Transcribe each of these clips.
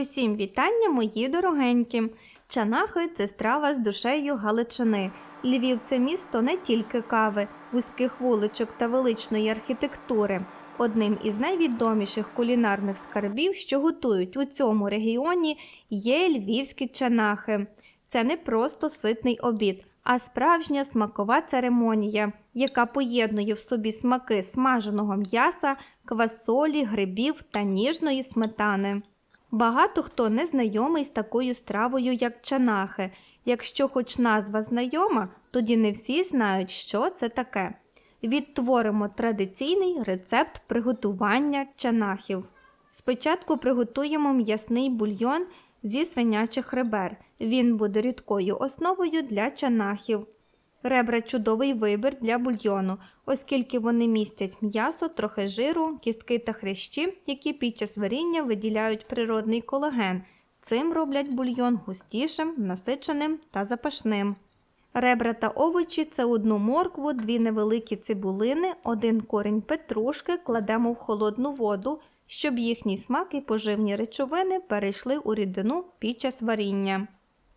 Усім вітання, мої дорогенькі! Чанахи це страва з душею Галичини. Львів це місто не тільки кави, вузьких вуличок та величної архітектури. Одним із найвідоміших кулінарних скарбів, що готують у цьому регіоні, є львівські чанахи. Це не просто ситний обід, а справжня смакова церемонія, яка поєднує в собі смаки смаженого м'яса, квасолі, грибів та ніжної сметани. Багато хто не знайомий з такою стравою, як чанахи. Якщо хоч назва знайома, тоді не всі знають, що це таке. Відтворимо традиційний рецепт приготування чанахів. Спочатку приготуємо м'ясний бульйон зі свинячих ребер. Він буде рідкою основою для чанахів. Ребра чудовий вибір для бульйону, оскільки вони містять м'ясо, трохи жиру, кістки та хрящі, які під час варіння виділяють природний колаген. Цим роблять бульйон густішим, насиченим та запашним. Ребра та овочі це одну моркву, дві невеликі цибулини, один корінь петрушки кладемо в холодну воду, щоб їхній смак і поживні речовини перейшли у рідину під час варіння.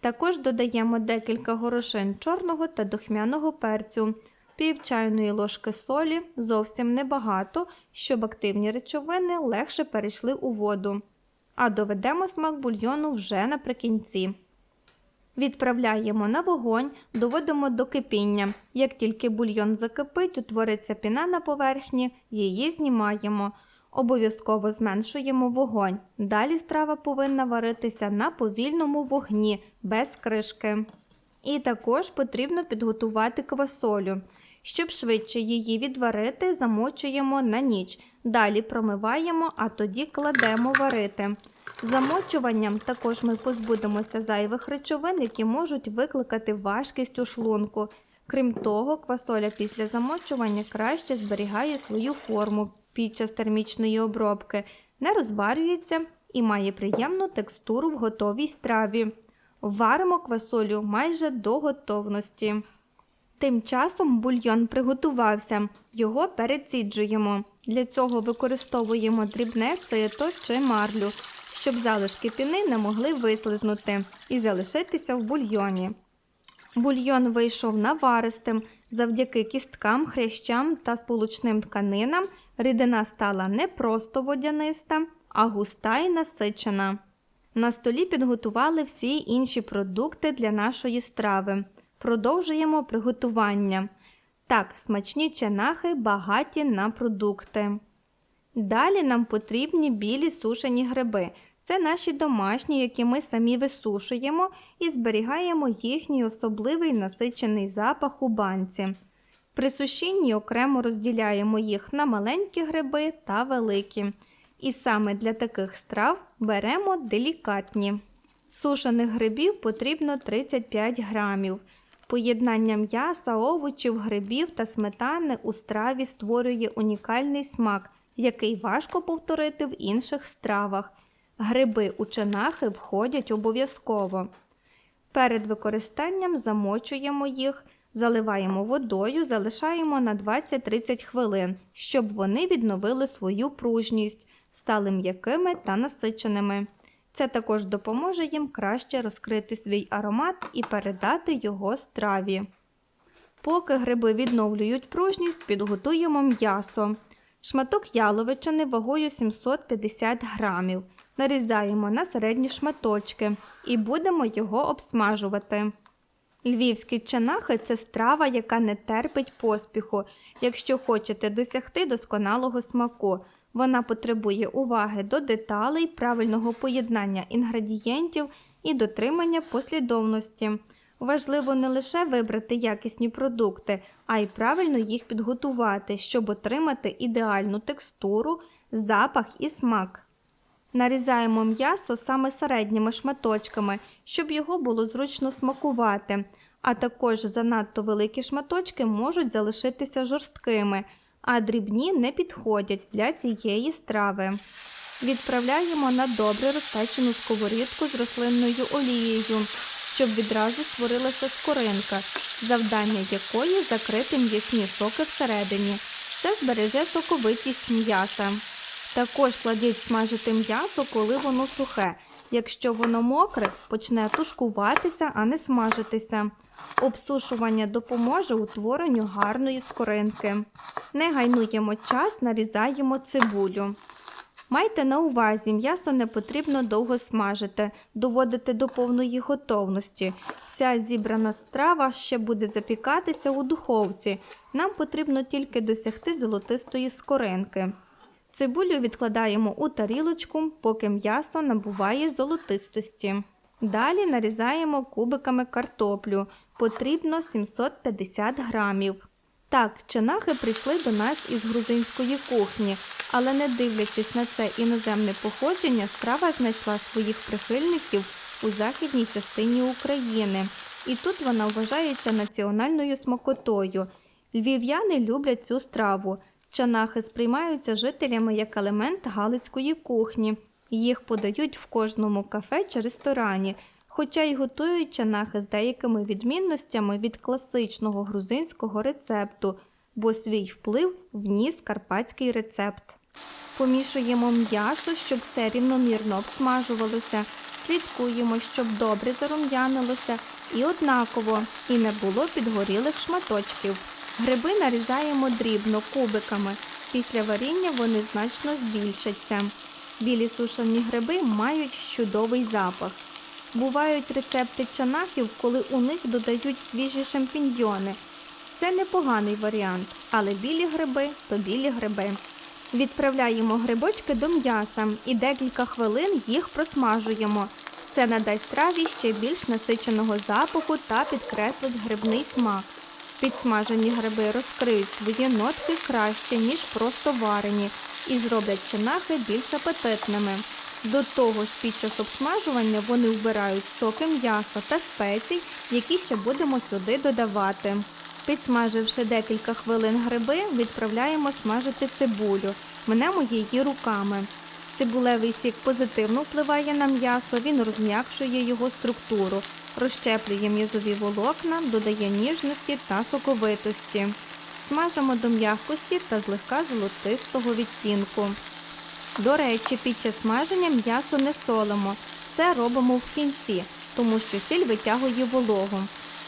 Також додаємо декілька горошин чорного та духмяного перцю, пів чайної ложки солі, зовсім небагато, щоб активні речовини легше перейшли у воду. А доведемо смак бульйону вже наприкінці. Відправляємо на вогонь, доводимо до кипіння. Як тільки бульйон закипить, утвориться піна на поверхні, її знімаємо. Обов'язково зменшуємо вогонь. Далі страва повинна варитися на повільному вогні, без кришки. І також потрібно підготувати квасолю. Щоб швидше її відварити, замочуємо на ніч. Далі промиваємо, а тоді кладемо варити. Замочуванням також ми позбудемося зайвих речовин, які можуть викликати важкість у шлунку. Крім того, квасоля після замочування краще зберігає свою форму під час термічної обробки, не розварюється і має приємну текстуру в готовій страві. Варимо квасолю майже до готовності. Тим часом бульйон приготувався, його переціджуємо. Для цього використовуємо дрібне сито чи марлю, щоб залишки піни не могли вислизнути і залишитися в бульйоні. Бульйон вийшов наваристим. Завдяки кісткам, хрящам та сполучним тканинам рідина стала не просто водяниста, а густа і насичена. На столі підготували всі інші продукти для нашої страви. Продовжуємо приготування. Так, смачні чанахи багаті на продукти. Далі нам потрібні білі сушені гриби. Це наші домашні, які ми самі висушуємо і зберігаємо їхній особливий насичений запах у банці. При сушінні окремо розділяємо їх на маленькі гриби та великі. І саме для таких страв беремо делікатні. Сушених грибів потрібно 35 грамів. Поєднання м'яса, овочів, грибів та сметани у страві створює унікальний смак, який важко повторити в інших стравах. Гриби у чанахи входять обов'язково. Перед використанням замочуємо їх, заливаємо водою, залишаємо на 20-30 хвилин, щоб вони відновили свою пружність, стали м'якими та насиченими. Це також допоможе їм краще розкрити свій аромат і передати його страві. Поки гриби відновлюють пружність, підготуємо м'ясо. Шматок яловичини вагою 750 грамів. Нарізаємо на середні шматочки і будемо його обсмажувати. Львівські чанахи це страва, яка не терпить поспіху, якщо хочете досягти досконалого смаку. Вона потребує уваги до деталей, правильного поєднання інгредієнтів і дотримання послідовності. Важливо не лише вибрати якісні продукти, а й правильно їх підготувати, щоб отримати ідеальну текстуру, запах і смак. Нарізаємо м'ясо саме середніми шматочками, щоб його було зручно смакувати, а також занадто великі шматочки можуть залишитися жорсткими, а дрібні не підходять для цієї страви. Відправляємо на добре розпечену сковорідку з рослинною олією, щоб відразу створилася скоринка, завдання якої закрити м'ясні соки всередині. Це збереже соковитість м'яса. Також кладіть смажити м'ясо, коли воно сухе. Якщо воно мокре, почне тушкуватися, а не смажитися. Обсушування допоможе утворенню гарної скоринки. Не гайнуємо час, нарізаємо цибулю. Майте на увазі, м'ясо не потрібно довго смажити, доводити до повної готовності. Вся зібрана страва ще буде запікатися у духовці. Нам потрібно тільки досягти золотистої скоринки. Цибулю відкладаємо у тарілочку, поки м'ясо набуває золотистості. Далі нарізаємо кубиками картоплю. Потрібно 750 грамів. Так, чинахи прийшли до нас із грузинської кухні, але не дивлячись на це іноземне походження, страва знайшла своїх прихильників у західній частині України. І тут вона вважається національною смакотою. Львів'яни люблять цю страву. Чанахи сприймаються жителями як елемент галицької кухні. Їх подають в кожному кафе чи ресторані, хоча й готують чанахи з деякими відмінностями від класичного грузинського рецепту, бо свій вплив вніс карпатський рецепт. Помішуємо м'ясо, щоб все рівномірно обсмажувалося, слідкуємо, щоб добре зарум'янилося і однаково, і не було підгорілих шматочків. Гриби нарізаємо дрібно кубиками. Після варіння вони значно збільшаться. Білі сушені гриби мають чудовий запах. Бувають рецепти чанахів, коли у них додають свіжі шампіньйони. Це непоганий варіант, але білі гриби то білі гриби. Відправляємо грибочки до м'яса і декілька хвилин їх просмажуємо. Це надасть страві ще більш насиченого запаху та підкреслить грибний смак. Підсмажені гриби розкриють свої нотки краще, ніж просто варені, і зроблять чинахи більш апетитними. До того ж, під час обсмажування вони вбирають соки м'яса та спецій, які ще будемо сюди додавати. Підсмаживши декілька хвилин гриби, відправляємо смажити цибулю. Минемо її руками. Цибулевий сік позитивно впливає на м'ясо, він розм'якшує його структуру, розщеплює м'язові волокна, додає ніжності та соковитості. Смажимо до м'якості та злегка золотистого відтінку. До речі, під час смаження м'ясо не солимо. Це робимо в кінці, тому що сіль витягує вологу.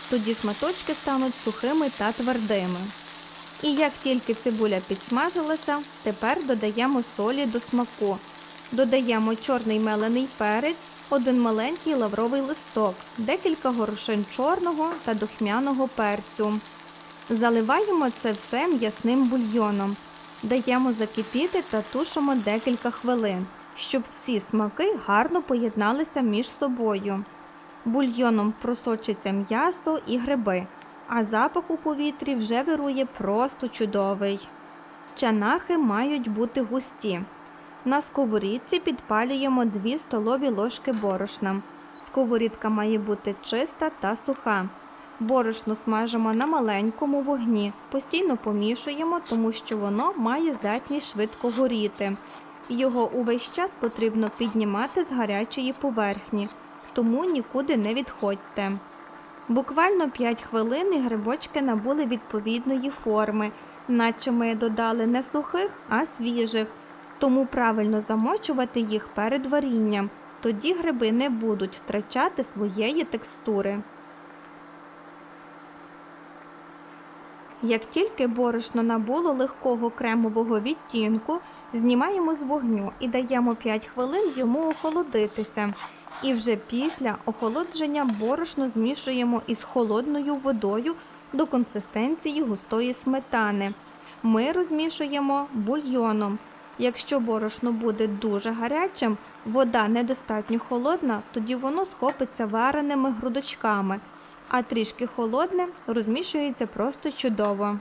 Тоді шматочки стануть сухими та твердими. І як тільки цибуля підсмажилася, тепер додаємо солі до смаку. Додаємо чорний мелений перець, один маленький лавровий листок, декілька горошин чорного та духмяного перцю. Заливаємо це все м'ясним бульйоном. Даємо закипіти та тушимо декілька хвилин, щоб всі смаки гарно поєдналися між собою. Бульйоном просочиться м'ясо і гриби, а запах у повітрі вже вирує просто чудовий. Чанахи мають бути густі. На сковорідці підпалюємо 2 столові ложки борошна. Сковорідка має бути чиста та суха. Борошно смажимо на маленькому вогні, постійно помішуємо, тому що воно має здатність швидко горіти. Його увесь час потрібно піднімати з гарячої поверхні, тому нікуди не відходьте. Буквально 5 хвилин і грибочки набули відповідної форми, наче ми додали не сухих, а свіжих. Тому правильно замочувати їх перед варінням, тоді гриби не будуть втрачати своєї текстури. Як тільки борошно набуло легкого кремового відтінку, знімаємо з вогню і даємо 5 хвилин йому охолодитися. І вже після охолодження борошно змішуємо із холодною водою до консистенції густої сметани. Ми розмішуємо бульйоном. Якщо борошно буде дуже гарячим, вода недостатньо холодна, тоді воно схопиться вареними грудочками, а трішки холодне розмішується просто чудово.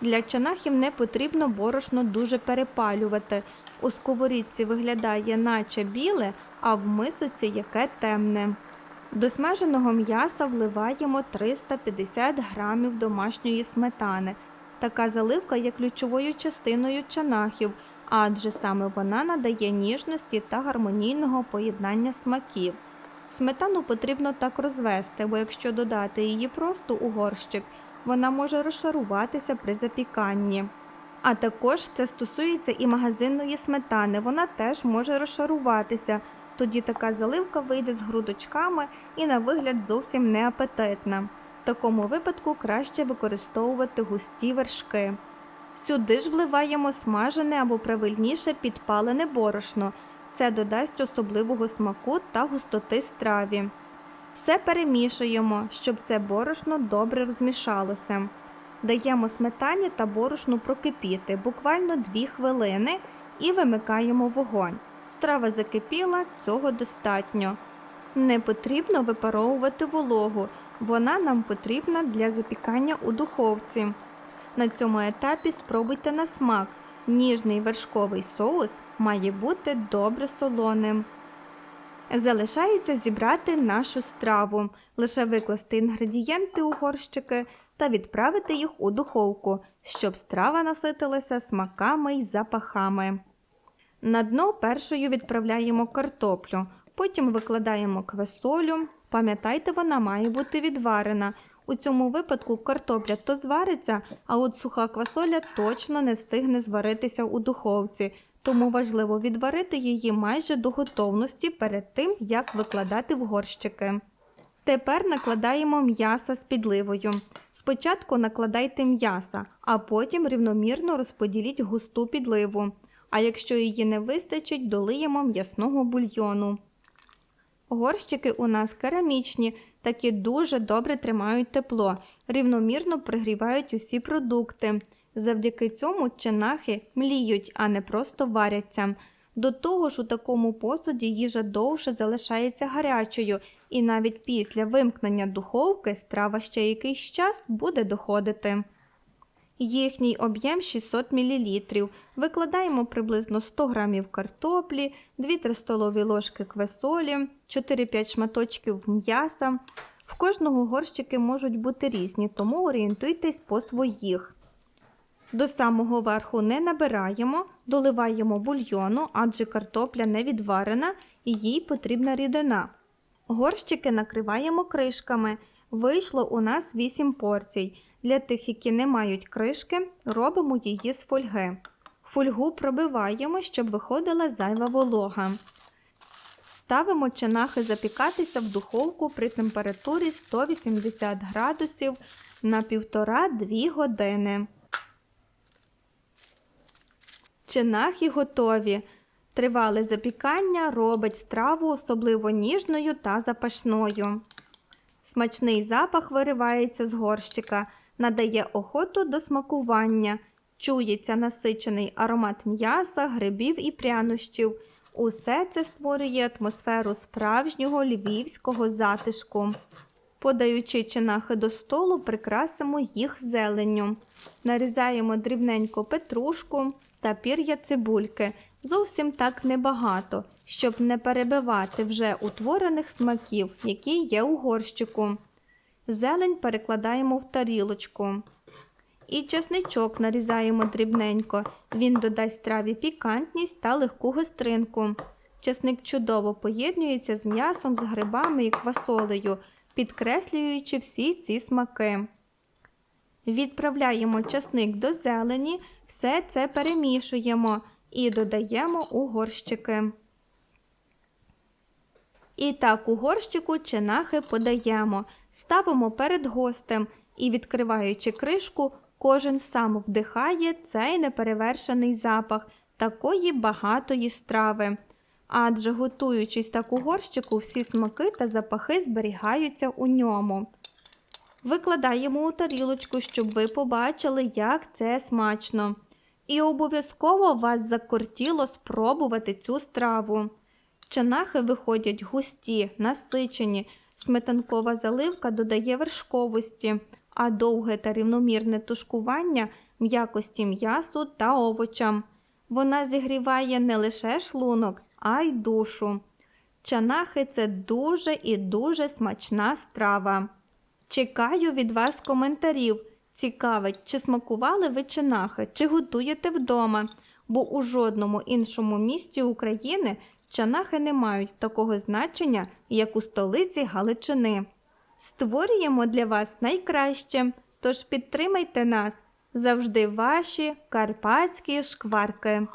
Для чанахів не потрібно борошно дуже перепалювати. У сковорідці виглядає наче біле, а в мисоці яке темне. До смаженого м'яса вливаємо 350 грамів домашньої сметани. Така заливка є ключовою частиною чанахів, адже саме вона надає ніжності та гармонійного поєднання смаків. Сметану потрібно так розвести, бо якщо додати її просто у горщик, вона може розшаруватися при запіканні. А також це стосується і магазинної сметани. Вона теж може розшаруватися. Тоді така заливка вийде з грудочками і на вигляд зовсім неапетитна. В такому випадку краще використовувати густі вершки. Сюди ж вливаємо смажене або правильніше підпалене борошно. Це додасть особливого смаку та густоти страві. Все перемішуємо, щоб це борошно добре розмішалося. Даємо сметані та борошну прокипіти буквально 2 хвилини і вимикаємо вогонь. Страва закипіла, цього достатньо. Не потрібно випаровувати вологу, вона нам потрібна для запікання у духовці. На цьому етапі спробуйте на смак. Ніжний вершковий соус має бути добре солоним. Залишається зібрати нашу страву, лише викласти інгредієнти у горщики та відправити їх у духовку, щоб страва наситилася смаками й запахами. На дно першою відправляємо картоплю, потім викладаємо квасолю. Пам'ятайте, вона має бути відварена. У цьому випадку картопля то звариться, а от суха квасоля точно не встигне зваритися у духовці, тому важливо відварити її майже до готовності перед тим, як викладати в горщики. Тепер накладаємо м'яса з підливою. Спочатку накладайте м'яса, а потім рівномірно розподіліть густу підливу. А якщо її не вистачить, долиємо м'ясного бульйону. Горщики у нас керамічні, такі дуже добре тримають тепло, рівномірно пригрівають усі продукти. Завдяки цьому чинахи мліють, а не просто варяться. До того ж, у такому посуді їжа довше залишається гарячою, і навіть після вимкнення духовки страва ще якийсь час буде доходити. Їхній об'єм 600 мл. Викладаємо приблизно 100 г картоплі, 2-3 столові ложки квесолі, 4-5 шматочків м'яса. В кожного горщики можуть бути різні, тому орієнтуйтесь по своїх. До самого верху не набираємо, доливаємо бульйону, адже картопля не відварена і їй потрібна рідина. Горщики накриваємо кришками. Вийшло у нас 8 порцій. Для тих, які не мають кришки, робимо її з фольги. Фольгу пробиваємо, щоб виходила зайва волога. Ставимо чинахи запікатися в духовку при температурі 180 градусів на 1,5-2 години. Чинахи готові. Тривале запікання робить страву особливо ніжною та запашною. Смачний запах виривається з горщика, надає охоту до смакування, чується насичений аромат м'яса, грибів і прянощів. Усе це створює атмосферу справжнього львівського затишку. Подаючи чинахи до столу, прикрасимо їх зеленню. Нарізаємо дрібненько петрушку та пір'я цибульки. Зовсім так небагато, щоб не перебивати вже утворених смаків, які є у горщику. Зелень перекладаємо в тарілочку. І чесничок нарізаємо дрібненько. Він додасть страві пікантність та легку гостринку. Чесник чудово поєднується з м'ясом, з грибами і квасолею, підкреслюючи всі ці смаки. Відправляємо часник до зелені, все це перемішуємо і додаємо у горщики. І так у горщику чинахи подаємо, ставимо перед гостем і, відкриваючи кришку, кожен сам вдихає цей неперевершений запах такої багатої страви. Адже готуючись так у горщику, всі смаки та запахи зберігаються у ньому. Викладаємо у тарілочку, щоб ви побачили, як це смачно. І обов'язково вас закортіло спробувати цю страву. Чанахи виходять густі, насичені, сметанкова заливка додає вершковості, а довге та рівномірне тушкування м'якості м'ясу та овочам. Вона зігріває не лише шлунок, а й душу. Чанахи це дуже і дуже смачна страва. Чекаю від вас коментарів. Цікавить, чи смакували ви чинахи, чи готуєте вдома, бо у жодному іншому місті України чанахи не мають такого значення, як у столиці Галичини. Створюємо для вас найкраще, тож підтримайте нас. Завжди ваші карпатські шкварки.